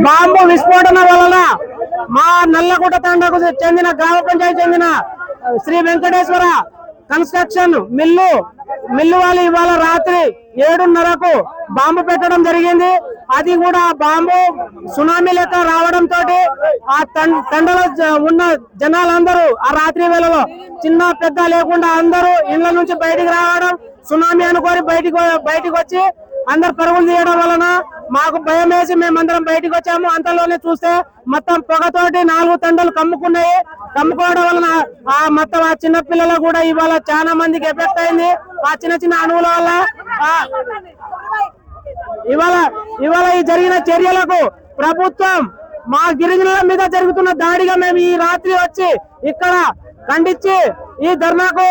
Bomb విస్ఫోటన వలన మా నల్లగుట్ట తండకు చెందిన గ్రామ పంచాయతీ చెందిన Shri Venkateswara construction mill mill వాళ్ళు ఇవాళ రాత్రి ఏడున్నరకు బాంబు పెట్టడం జరిగింది. అది కూడా బాంబు సునామీ లెక్క రావడంతో ఆ తండలో ఉన్న జనాలందరూ ఆ రాత్రి వేళలో చిన్న పెద్ద లేకుండా అందరూ ఇళ్ళ నుంచి బయటికి రావడం సునామీ అనుకొని బయటికి బయటికి వచ్చి అందరు పరుగులు తీయడం వలన మాకు భయం వేసి మేమందరం బయటికి వచ్చాము. అంతలోనే చూస్తే మొత్తం పొగతోటి నాలుగు తండలు కమ్ముకున్నాయి. కమ్ముకోవడం వలన ఆ మొత్తం ఆ చిన్న పిల్లలు కూడా ఇవాళ చాలా మందికి ఎఫెక్ట్ అయింది. ఆ చిన్న చిన్న అణువుల వల్ల ఇవాళ ఇవాళ ఈ జరిగిన చర్యలకు ప్రభుత్వం మా గిరిజనుల మీద జరుగుతున్న దాడిగా మేము ఈ రాత్రి వచ్చి ఇక్కడ ఖండించి ఈ ధర్నాకు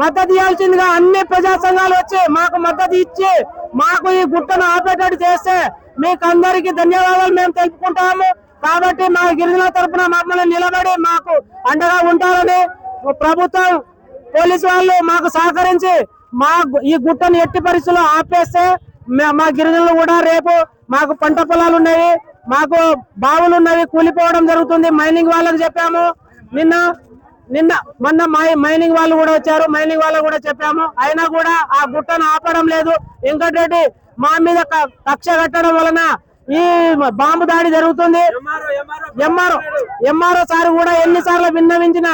మద్దతు ఇవ్వాల్సిందిగా అన్ని ప్రజా సంఘాలు వచ్చి మాకు మద్దతు ఇచ్చి మాకు ఈ గుట్టను ఆపేటట్టు చేస్తే మీకు అందరికీ ధన్యవాదాలు మేము తెలుపుకుంటాము. కాబట్టి మా గిరిజన తరపున మమ్మల్ని నిలబడి మాకు అండగా ఉంటారని ప్రభుత్వం పోలీసు వాళ్ళు మాకు సహకరించి మా గు- ఈ గుట్టను ఎట్టి పరిస్థితుల్లో ఆపేస్తే మా గిరిజనులు కూడా రేపు మాకు పంట పొలాలు ఉన్నాయి మాకు బావులు ఉన్నవి కూలిపోవడం జరుగుతుంది. మైనింగ్ వాళ్ళకి చెప్పాము. నిన్న నిన్న మొన్న మైనింగ్ వాళ్ళు కూడా వచ్చారు మైనింగ్ వాళ్ళు కూడా చెప్పాము. అయినా కూడా ఆ గుట్టను ఆపడం లేదు. వెంకటరెడ్డి మా మీద కక్ష కట్టడం వలన ఈ బాంబు దాడి జరుగుతుంది. ఎంఆర్ఓ ఎంఆర్ఓ సార్ కూడా ఎన్నిసార్లు విన్నవించిన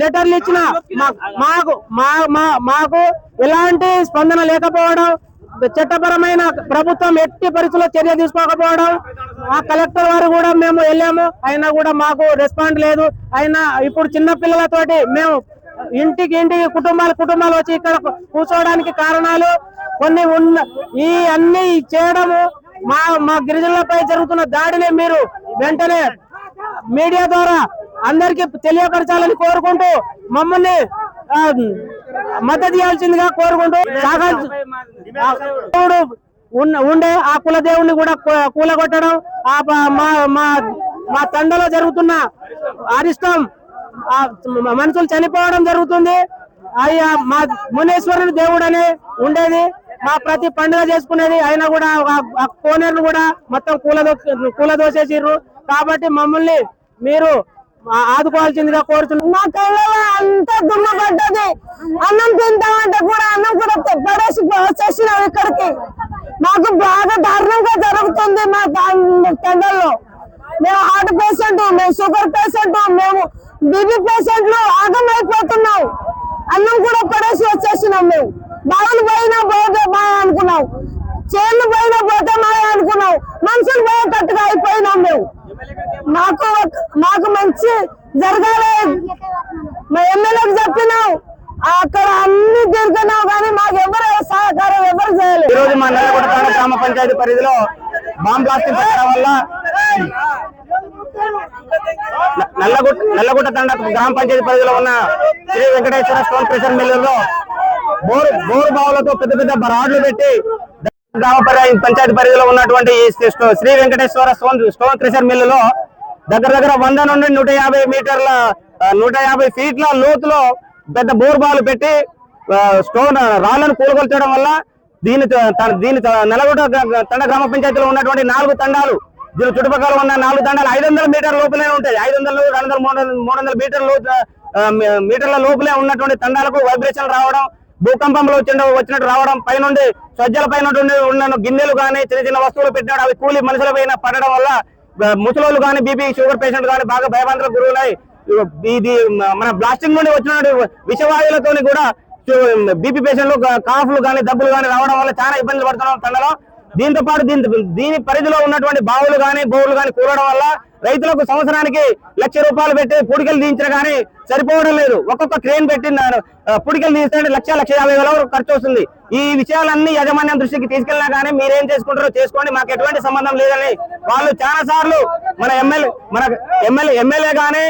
లెటర్లు ఇచ్చిన మాకు మాకు ఎలాంటి స్పందన లేకపోవడం చట్టపరమైన ప్రభుత్వం ఎట్టి పరిస్థితుల్లో చర్య తీసుకోకపోవడం ఆ కలెక్టర్ వారు కూడా మేము వెళ్ళాము. అయినా కూడా మాకు రెస్పాండ్ లేదు. అయినా ఇప్పుడు చిన్న పిల్లలతోటి మేము ఇంటికి ఇంటికి కుటుంబాలు కుటుంబాలు వచ్చి ఇక్కడ కూర్చోవడానికి కారణాలు కొన్ని ఉన్న ఈ అన్ని చేయడము మా మా గిరిజనులపై జరుగుతున్న దాడిని మీరు వెంటనే మీడియా ద్వారా అందరికి తెలియపరచాలని కోరుకుంటూ మమ్మల్ని మద్దతు ఇవ్వాల్సిందిగా కోరుకుంటూ ఉన్న- ఉండే ఆ కులదేవుని కూడా కూలగొట్టడం ఆ మా మా మా తండలో జరుగుతున్న అరిష్టం మనుషులు చనిపోవడం జరుగుతుంది. అయ్యా మా మునేశ్వరుని దేవుడు ఉండేది. మా ప్రతి పండుగ చేసుకునేది. అయినా కూడా ఆ- కోనేరును కూడా మొత్తం కూలదో కూలదోసేసిర్రు. కాబట్టి మమ్మల్ని మీరు ఆదుకోవాల్సిందిగా కోరుతున్నాం. అన్నం తింటామంటే కూడా అన్నం కూడా పడేసి వచ్చేసినాం ఇక్కడికి. మాకు బాగా దారుణంగా జరుగుతుంది మా తండ్రిలో మేము హార్ట్ పేషెంట్ మేము షుగర్ పేషెంట్ మేము బీపీ పేషెంట్లు ఆగమైపోతున్నాం. అన్నం కూడా పడేసి వచ్చేసినాం మేము. బావులు పోయినా పోతే బాగా అనుకున్నాం. చేళ్ళు పోయినా పోతే మాయ అనుకున్నాం. మనుషులు పోయేటట్టుగా అయిపోయినాం మేము. మాకు మాకు మంచి జరగాలి. మా ఎమ్మెల్యేకి చెప్పినాం. అక్కడ అన్ని తిరుగుతున్నావు కానీ మాకు ఎవరు సహకారం ఎవరు ఈ రోజు మా నల్లగొండ తాండా గ్రామ పంచాయతీ పరిధిలో బాంబ్ బ్లాస్టింగ్ పెట్టడం వల్ల న- నల్లగుట్ట నల్లగుట్ట తండ గ్రామ పంచాయతీ పరిధిలో ఉన్న శ్రీ వెంకటేశ్వర స్టోన్ ప్రెషర్ మిల్లులో బోరు బోరు బావులతో పెద్ద పెద్ద రాడ్లు పెట్టి గ్రామ పంచాయతీ పరిధిలో ఉన్నటువంటి ఈ Shri Shri Venkateswara stone stone crusher మిల్లులో దగ్గర దగ్గర వంద నుండి నూట యాభై మీటర్ల నూట యాభై ఫీట్ల లోతులో పెద్ద బోర్ పెట్టి స్టోన్ రాళ్ళను కూలగొల్చడం వల్ల దీని దీని త- తండ గ్రామ పంచాయతీలో ఉన్నటువంటి నాలుగు తండాలు దీని చుట్టుపక్కల ఉన్న నాలుగు తండాలు ఐదు వందల మీటర్ల లోపలే ఉంటాయి. ఐదు వందలు రెండు వందల మూడు వందల మూడు వందల మీటర్లు మీటర్ల లోపలే ఉన్నటువంటి తండాలకు వైబ్రేషన్ రావడం భూకంపంలో వచ్చిన వచ్చినట్టు రావడం పైనుండి సజ్జల పైన ఉన్న గిన్నెలు కానీ చిన్న చిన్న వస్తువులు పెట్టినాడు అవి కూలి మనుషుల పైన పడడం వల్ల ముసలోళ్ళు కానీ బీపీ షుగర్ పేషెంట్ కానీ బాగా భయభ్రాంతులకు గురువులై ఇది మన బ్లాస్టింగ్ నుండి వచ్చిన విషవాయువులతోని కూడా బీపీ పేషెంట్లు కాఫ్లు కానీ దబ్బులు కానీ రావడం వల్ల చాలా ఇబ్బందులు పడుతున్నాం తండలో. దీంతో పాటు దీని దీని పరిధిలో ఉన్నటువంటి బావులు కానీ బోవులు కానీ కూలడం వల్ల రైతులకు సంవత్సరానికి లక్ష రూపాయలు పెట్టి పుడికలు దించిన కానీ సరిపోవడం లేదు. ఒక్కొక్క క్రేన్ పెట్టి పుడికలు తీస్తే లక్ష లక్ష యాభై వేల ఖర్చు వస్తుంది. ఈ విషయాలన్నీ యాజమాన్యం దృష్టికి తీసుకెళ్ళినా కానీ మీరేం చేసుకుంటారో చేసుకోండి. మాకు ఎటువంటి సంబంధం లేదని వాళ్ళు చాలా సార్లు మన ఎమ్మెల్యే మన ఎమ్మెల్యే ఎమ్మెల్యే కానీ